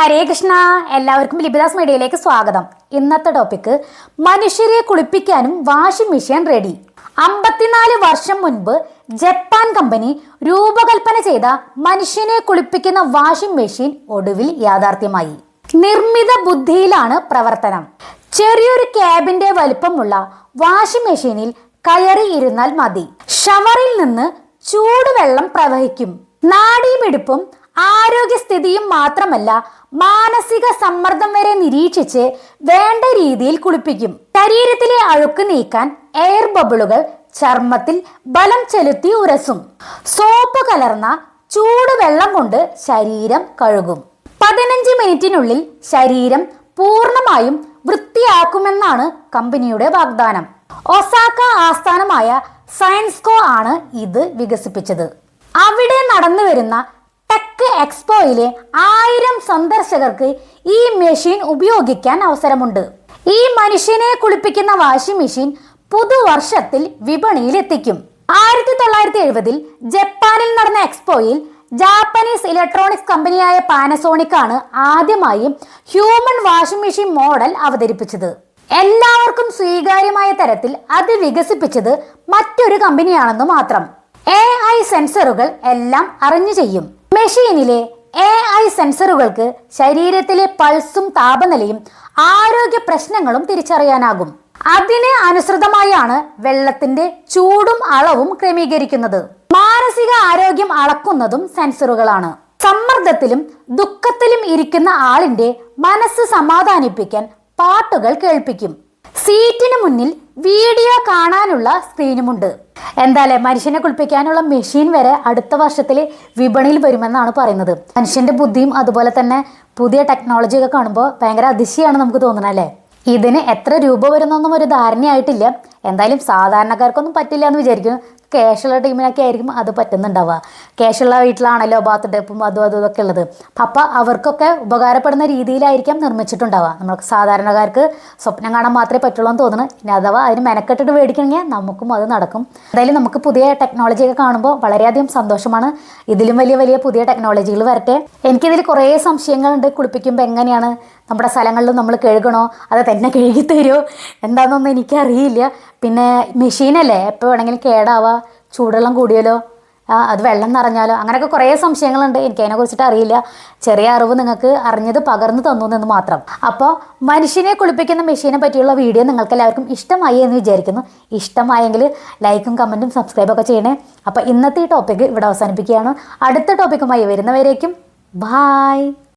ഹരേ കൃഷ്ണ. എല്ലാവർക്കും ലിബിദാസ് മീഡിയയിലേക്ക് സ്വാഗതം. ഇന്നത്തെ ടോപ്പിക്ക് മനുഷ്യരെ കുളിപ്പിക്കാനും വാഷിംഗ് മെഷീൻ റെഡി അമ്പത്തിനാല് വർഷം മുൻപ് ജപ്പാൻ കമ്പനി രൂപകൽപ്പന ചെയ്ത മനുഷ്യനെ കുളിപ്പിക്കുന്ന വാഷിംഗ് മെഷീൻ ഒടുവിൽ യാഥാർത്ഥ്യമായി. നിർമ്മിത ബുദ്ധിയിലാണ് പ്രവർത്തനം. ചെറിയൊരു ക്യാബിന്റെ വലിപ്പമുള്ള വാഷിംഗ് മെഷീനിൽ കയറി ഇരുന്നാൽ മതി. ഷവറിൽ നിന്ന് ചൂടുവെള്ളം പ്രവഹിക്കും. നാഡീമിടിപ്പും ആരോഗ്യസ്ഥിതിയും മാത്രമല്ല മാനസിക സമ്മർദ്ദം വരെ നിരീക്ഷിച്ച് വേണ്ട രീതിയിൽ കുളിപ്പിക്കും. ശരീരത്തിലെ അഴുക്ക് നീക്കാൻ എയർ ബബിളുകൾ ചർമ്മത്തിൽ ബലം ചെലുത്തി ഉരസും. സോപ്പ് കലർന്ന ചൂടുവെള്ളം കൊണ്ട് ശരീരം കഴുകും. പതിനഞ്ച് മിനിറ്റിനുള്ളിൽ ശരീരം പൂർണമായും വൃത്തിയാക്കുമെന്നാണ് കമ്പനിയുടെ വാഗ്ദാനം. ഒസാക്ക ആസ്ഥാനമായ സയൻസ്കോ ആണ് ഇത് വികസിപ്പിച്ചത്. അവിടെ നടന്നു വരുന്ന ടെക് എക്സ്പോയിലെ ആയിരം സന്ദർശകർക്ക് ഈ മെഷീൻ ഉപയോഗിക്കാൻ അവസരമുണ്ട്. ഈ മനുഷ്യനെ കുളിപ്പിക്കുന്ന വാഷിംഗ് മെഷീൻ പുതുവർഷത്തിൽ വിപണിയിൽ എത്തിക്കും ആയിരത്തി തൊള്ളായിരത്തി എഴുപതിൽ ജപ്പാനിൽ നടന്ന എക്സ്പോയിൽ ജാപ്പനീസ് ഇലക്ട്രോണിക്സ് കമ്പനിയായ പാനസോണിക് ആണ് ആദ്യമായി ഹ്യൂമൻ വാഷിംഗ് മെഷീൻ മോഡൽ അവതരിപ്പിച്ചത്. എല്ലാവർക്കും സ്വീകാര്യമായ തരത്തിൽ അത് വികസിപ്പിച്ചത് മറ്റൊരു കമ്പനിയാണെന്ന് മാത്രം. എ ഐ സെൻസറുകൾ എല്ലാം അറിഞ്ഞു ചെയ്യും. മെഷീനിലെ എ ഐ സെൻസറുകൾക്ക് ശരീരത്തിലെ പൾസും താപനിലയും ആരോഗ്യ പ്രശ്നങ്ങളും തിരിച്ചറിയാനാകും. അതിന് അനുസൃതമായാണ് വെള്ളത്തിന്റെ ചൂടും അളവും ക്രമീകരിക്കുന്നത്. മാനസിക ആരോഗ്യം അളക്കുന്നതും സെൻസറുകളാണ്. സമ്മർദ്ദത്തിലും ദുഃഖത്തിലും ഇരിക്കുന്ന ആളിന്റെ മനസ്സ് സമാധാനിപ്പിക്കാൻ പാട്ടുകൾ കേൾപ്പിക്കും. സീറ്റിന് മുന്നിൽ വീഡിയോ കാണാനുള്ള സ്ക്രീനുമുണ്ട്. എന്തായാലേ മനുഷ്യനെ കുളിപ്പിക്കാനുള്ള മെഷീൻ വരെ അടുത്ത വർഷത്തിൽ വിപണിയിൽ വരുമെന്നാണ് പറയുന്നത്. മനുഷ്യന്റെ ബുദ്ധിയും അതുപോലെ തന്നെ പുതിയ ടെക്നോളജി ഒക്കെ കാണുമ്പോൾ ഭയങ്കര അതിശയാണ് നമുക്ക് തോന്നുന്നത് അല്ലേ? ഇതിന് എത്ര രൂപ വരുന്നൊന്നും ഒരു ധാരണയായിട്ടില്ല. എന്തായാലും സാധാരണക്കാർക്കൊന്നും പറ്റില്ല എന്ന് വിചാരിക്കുന്നു. ക്യാഷുള്ള ടീമിനൊക്കെ ആയിരിക്കും അത് പറ്റുന്നുണ്ടാവുക. ക്യാഷുള്ള വീട്ടിലാണല്ലോ ബാത്ത് ടൈപ്പും അതും അതും ഇതൊക്കെ ഉള്ളത്. അപ്പം അവർക്കൊക്കെ ഉപകാരപ്പെടുന്ന രീതിയിലായിരിക്കാം നിർമ്മിച്ചിട്ടുണ്ടാവുക. നമുക്ക് സാധാരണക്കാർക്ക് സ്വപ്നം കാണാൻ മാത്രമേ പറ്റുള്ളൂ എന്ന് തോന്നുന്നു. ഇനി അഥവാ അതിന് മെനക്കെട്ടിട്ട് മേടിക്കണമെങ്കിൽ നമുക്കും അത് നടക്കും. എന്തായാലും നമുക്ക് പുതിയ ടെക്നോളജിയൊക്കെ കാണുമ്പോൾ വളരെയധികം സന്തോഷമാണ്. ഇതിലും വലിയ വലിയ പുതിയ ടെക്നോളജികൾ വരട്ടെ. എനിക്കിതിൽ കുറേ സംശയങ്ങളുണ്ട്. കുളിപ്പിക്കുമ്പോൾ എങ്ങനെയാണ് നമ്മുടെ സ്ഥലങ്ങളിലും നമ്മൾ കഴുകണോ? അത് തന്നെ കഴുകി തരുമോ എന്താണെന്നൊന്നും എനിക്കറിയില്ല. പിന്നെ മെഷീനല്ലേ? എപ്പോൾ വേണമെങ്കിലും കേടാവുക ചൂടുവെള്ളം കൂടിയാലോ അത് വെള്ളം നിറഞ്ഞാലോ? അങ്ങനെയൊക്കെ കുറേ സംശയങ്ങളുണ്ട്. എനിക്ക് അതിനെ കുറിച്ചിട്ട് അറിയില്ല. ചെറിയ അറിവ് നിങ്ങൾക്ക് അറിഞ്ഞത് പകർന്നു തന്നു എന്ന് മാത്രം. അപ്പോൾ മനുഷ്യനെ കുളിപ്പിക്കുന്ന മെഷീനെ പറ്റിയുള്ള വീഡിയോ നിങ്ങൾക്ക് എല്ലാവർക്കും ഇഷ്ടമായി എന്ന് വിചാരിക്കുന്നു. ഇഷ്ടമായെങ്കിൽ ലൈക്കും കമന്റും സബ്സ്ക്രൈബൊക്കെ ചെയ്യണേ. അപ്പോൾ ഇന്നത്തെ ഈ ടോപ്പിക്ക് ഇവിടെ അവസാനിപ്പിക്കുകയാണ്. അടുത്ത ടോപ്പിക്കുമായി വരുന്നവരേക്കും. ബായ്